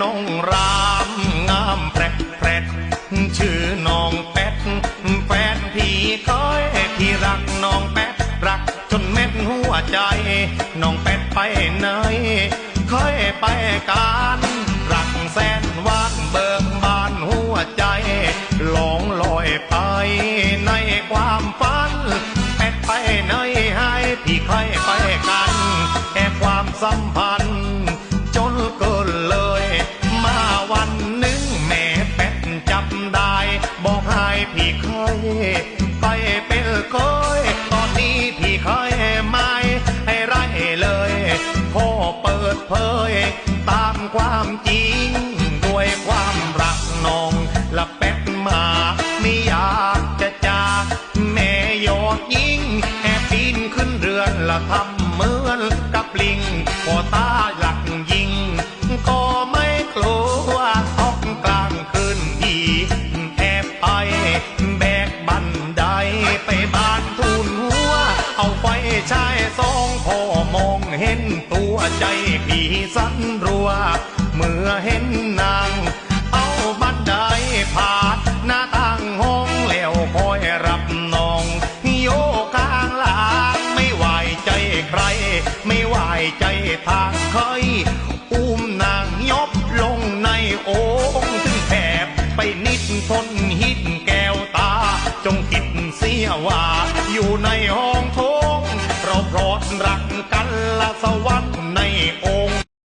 น้องรามงามแปรดแปรชื่อน้องแป๊ดแฟนพี่คอยที่รักน้องแป๊ดรักจนเม็ดหัวใจ น้องแป๊ดไปไหนคอยไปกันรักแสนวานเบิกบานหัวใจหลงลอยไปในความฝันแป๊ดไปไหนให้พี่คอยไปกันแอบความสัมพันธ์ พี่เคยไปเป็นเคยตอนนี้พี่เคยไม่ให้ไรเลยขอเปิดเผย ตามความจริง ด้วยความรักน้องละเป็ดมาไม่อยากจะจากแม่ยอดยิงแอบปีนขึ้นเรือนละทำเหมือนกับลิงพอตา ชายสองพอมองเห็นตัวใจพี่สันรัว เมื่อเห็นนาง เอาบันไดผ่านหน้าต่างห้องแล้วคอยรับน้อง โยกกลางหลางไม่ไหวใจใคร ไม่ไหวใจทางเคยอุ้มนางยบลงในโอ่งถึงแถบไปนิดทนหินแก้วตา จงคิดเสียว่าอยู่ในห้อง សម្រាប់កាលសវ